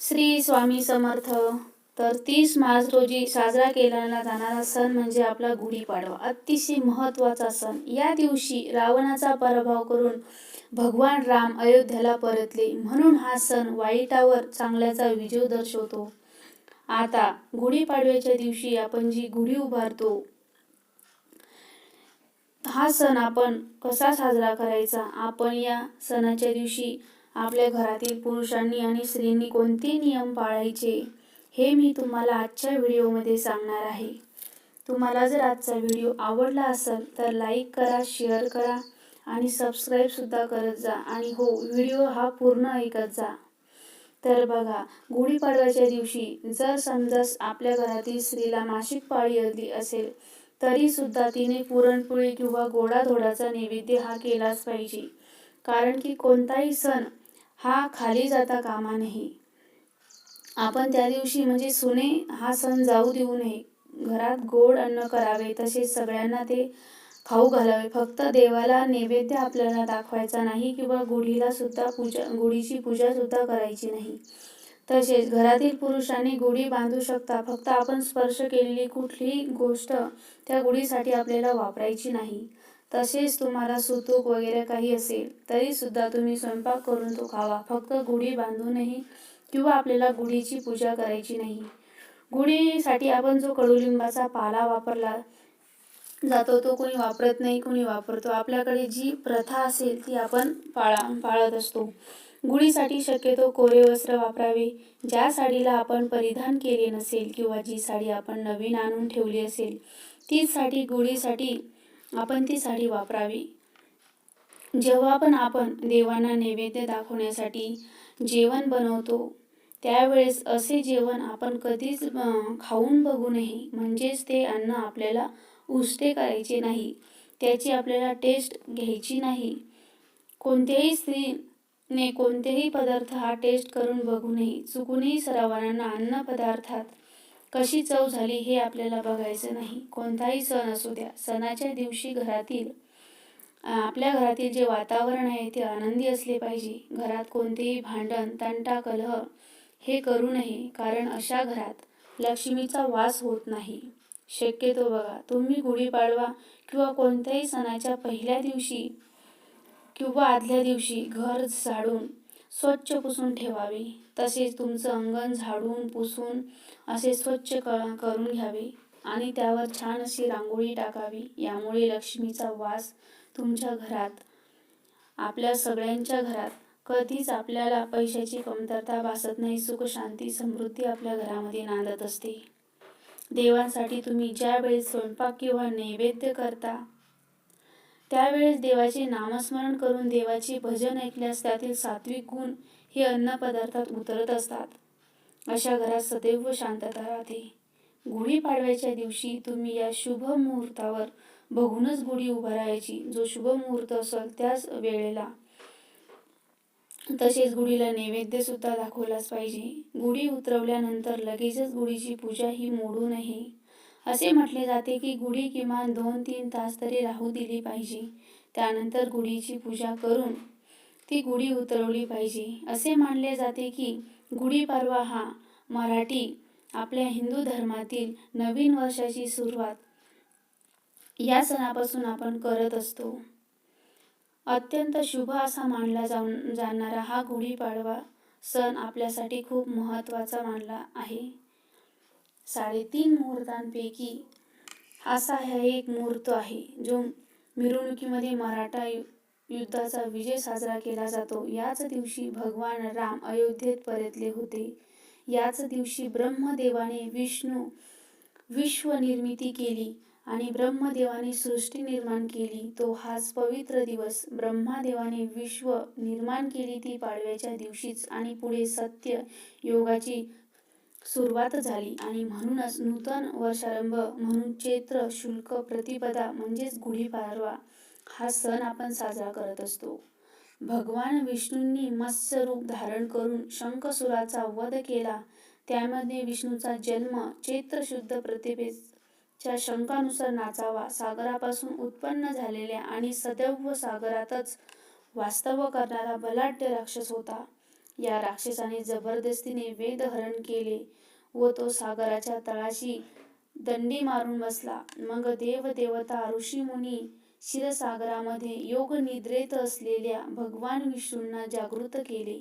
श्री स्वामी समर्थ. तर तीस मार्च रोजी साजरा केला जाणारा सण म्हणजे आपला गुढीपाडवा. अतिशय महत्त्वाचा सण. या दिवशी रावणाचा पराभव करून भगवान राम अयोध्येला परतले. म्हणून हा सण वाईटावर चांगल्याचा विजय दर्शवतो. आता गुढीपाडव्याच्या दिवशी आपण जी गुढी उभारतो हा सण आपण कसा साजरा करायचा? आपण या सणाच्या दिवशी आपल्या घरातील पुरुषांनी आणि स्त्रियांनी कोणते नियम पाळायचे हे मी तुम्हाला आजच्या व्हिडिओमध्ये सांगणार आहे. तुम्हाला जर आजचा व्हिडिओ आवडला असेल तर लाईक करा शेअर करा आणि सबस्क्राईबसुद्धा करत जा. आणि हो व्हिडिओ हा पूर्ण ऐकत जा. तर बघा गुढीपाडव्याच्या दिवशी जर समजा आपल्या घरातील स्त्रीला मासिक पाळी आली असेल तरीसुद्धा तिने पुरणपोळी किंवा गोडाधोडाचा नैवेद्य हा केलाच पाहिजे. कारण की कोणताही सण हा खाली जाता कामा नये. आपण त्या दिवशी म्हणजे सुने हा सण जाऊ देऊ नये. घरात गोड अन्न करावे तसेच सगळ्यांना ते खाऊ घालावे. फक्त देवाला नैवेद्य आपल्याला दाखवायचा नाही किंवा गुढीला सुद्धा पूजा गुढीची पूजा सुद्धा करायची नाही. तसेच घरातील पुरुषांनी गुढी बांधू शकता. फक्त आपण स्पर्श केलेली कुठलीही गोष्ट त्या गुढीसाठी आपल्याला वापरायची नाही. तसेच तुम्हाला सुतूक वगैरे काही असेल तरी सुद्धा तुम्ही स्वयंपाक करून तो खावा. फक्त गुढी बांधू नये किंवा आपल्याला गुढीची पूजा करायची नाही. गुढीसाठी आपण जो कडुलिंबाचा पाला वापरला जातो तो कोणी वापरत नाही कोणी वापरतो. आपल्याकडे जी प्रथा असेल ती आपण पाळा पाळत असतो. गुढीसाठी शक्यतो कोरे वस्त्र वापरावे ज्या साडीला आपण परिधान केले नसेल किंवा जी साडी आपण नवीन आणून ठेवली असेल तीच साडी गुढीसाठी आपण ती साडी वापरावी. जेव्हा पण आपण देवांना नैवेद्य दाखवण्यासाठी जेवण बनवतो त्यावेळेस असे जेवण आपण कधीच खाऊन बघू नये. म्हणजेच ते अन्न आपल्याला उष्टे करायचे नाही. त्याची आपल्याला टेस्ट घ्यायची नाही. कोणत्याही स्त्रीने कोणतेही पदार्थ हा टेस्ट करून बघू नये. चुकूनही सरावांना अन्न पदार्थात कशी चव झाली हे आपल्याला बघायचं नाही. कोणताही सण असू द्या सणाच्या दिवशी घरातील आपल्या घरातील जे वातावरण आहे ते आनंदी असले पाहिजे. घरात कोणतेही भांडण तंटा कलह हे करू नये कारण अशा घरात लक्ष्मीचा वास होत नाही. शक्यतो बघा तुम्ही गुढीपाडवा किंवा कोणत्याही सणाच्या पहिल्या दिवशी किंवा आदल्या दिवशी घर झाडून स्वच्छ पुसून ठेवावे. तसेच तुमचं अंगण झाडून पुसून असे स्वच्छ क करून घ्यावे आणि त्यावर छान अशी रांगोळी टाकावी. यामुळे लक्ष्मीचा वास तुमच्या घरात आपल्या सगळ्यांच्या घरात कधीच आपल्याला पैशाची कमतरता भासत नाही. सुख शांती समृद्धी आपल्या घरामध्ये नांदत असते. देवांसाठी तुम्ही ज्यावेळेस स्वयंपाक किंवा नैवेद्य करता त्यावेळेस देवाचे नामस्मरण करून देवाचे भजन ऐकल्यास त्यातील सात्विक गुण हे अन्न पदार्थात उतरत असतात. अशा घरात सदैव शांतता राहते. गुढीपाडव्याच्या दिवशी तुम्ही या शुभ मुहूर्तावर बघूनच गुढी उभारायची जो शुभ मुहूर्त असेल त्याच वेळेला तसेच गुढीला नैवेद्य सुद्धा दाखवलाच पाहिजे. गुढी उतरवल्यानंतर लगेचच गुढीची पूजा ही मोडू नये. असे म्हटले जाते की गुढी किमान दोन तीन तास तरी राहू दिली पाहिजे. त्यानंतर गुढीची पूजा करून ती गुढी उतरवली पाहिजे. असे मानले जाते की गुढीपाडवा हा मराठी आपल्या हिंदू धर्मातील नवीन वर्षाची सुरुवात या सणापासून आपण करत असतो. अत्यंत शुभ असा मानला जाऊन जाणारा हा गुढीपाडवा सण आपल्यासाठी खूप महत्त्वाचा मानला आहे. साडेतीन मुहूर्तांपैकी असा हा एक मुहूर्त आहे जो मिरवणुकीमध्ये मराठा युद्धाचा विजय साजरा केला जातो. याच दिवशी भगवान राम अयोध्येत परतले होते. याच दिवशी ब्रह्मदेवाने विष्णू विश्वनिर्मिती केली आणि ब्रह्मदेवाने सृष्टी निर्माण केली. तो हाच पवित्र दिवस. ब्रह्मादेवाने विश्व निर्माण केली ती पाडव्याच्या दिवशीच आणि पुढे सत्य योगाची सुरुवात झाली आणि म्हणूनच नूतन वर्षारंभ म्हणून चैत्र शुल्क प्रतिपदा म्हणजेच गुढीपाडवा हा सण आपण साजरा करत असतो. भगवान विष्णूंनी मत्स्य रूप धारण करून शंखसुराचा वध केला. त्यामध्ये विष्णूचा जन्म चैत्र शुद्ध प्रतिभेच्या शंकानुसार नाचावा सागरापासून उत्पन्न झालेल्या आणि सदैव सागरातच वास्तव करणारा बलाढ्य राक्षस होता. या राक्षसाने जबरदस्तीने वेद हरण केले व तो सागराच्या तळाशी दंडी मारून बसला. मग देव देवता ऋषी मुनी क्षीरसागरामध्ये योग निद्रेत असलेल्या भगवान विष्णूंना जागृत केले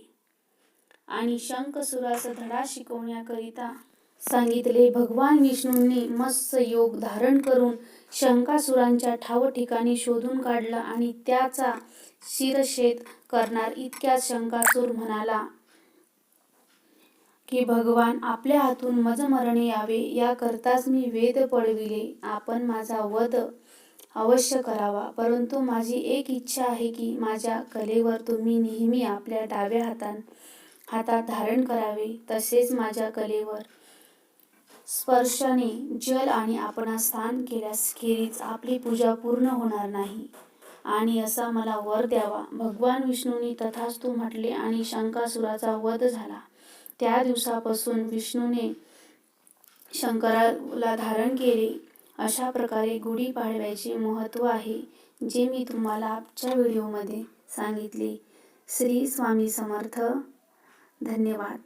आणि शंखसुरास धडा शिकवण्याकरिता सांगितले भगवान विष्णूंनी मत्स्य योग धारण करून शंकासुरांच्या ठाव ठिकाणी शोधून काढला आणि त्याचा शिरशेद करणार इतक्यात शंकासूर म्हणाला की भगवान आपल्या हातून मजमरणे यावे याकरताच मी वेद पळविले आपण माझा वध अवश्य करावा. परंतु माझी एक इच्छा आहे की माझ्या कलेवर तुम्ही नेहमी आपल्या डाव्या हातान हातात धारण करावे. तसेच माझ्या कलेवर स्पर्शाने जल आणि आपण स्थान केल्यास खेरीच आपली पूजा पूर्ण होणार नाही. आणि असा मला वर द्यावा. भगवान विष्णूंनी तथास्तु म्हटले आणि शंकासुराचा वध झाला. त्या दिवसापासून विष्णूने शंकराला धारण केले. अशा प्रकारे गुढीपाडव्याचे महत्त्व आहे जे मी तुम्हाला आजच्या व्हिडिओमध्ये सांगितले. श्री स्वामी समर्थ. धन्यवाद.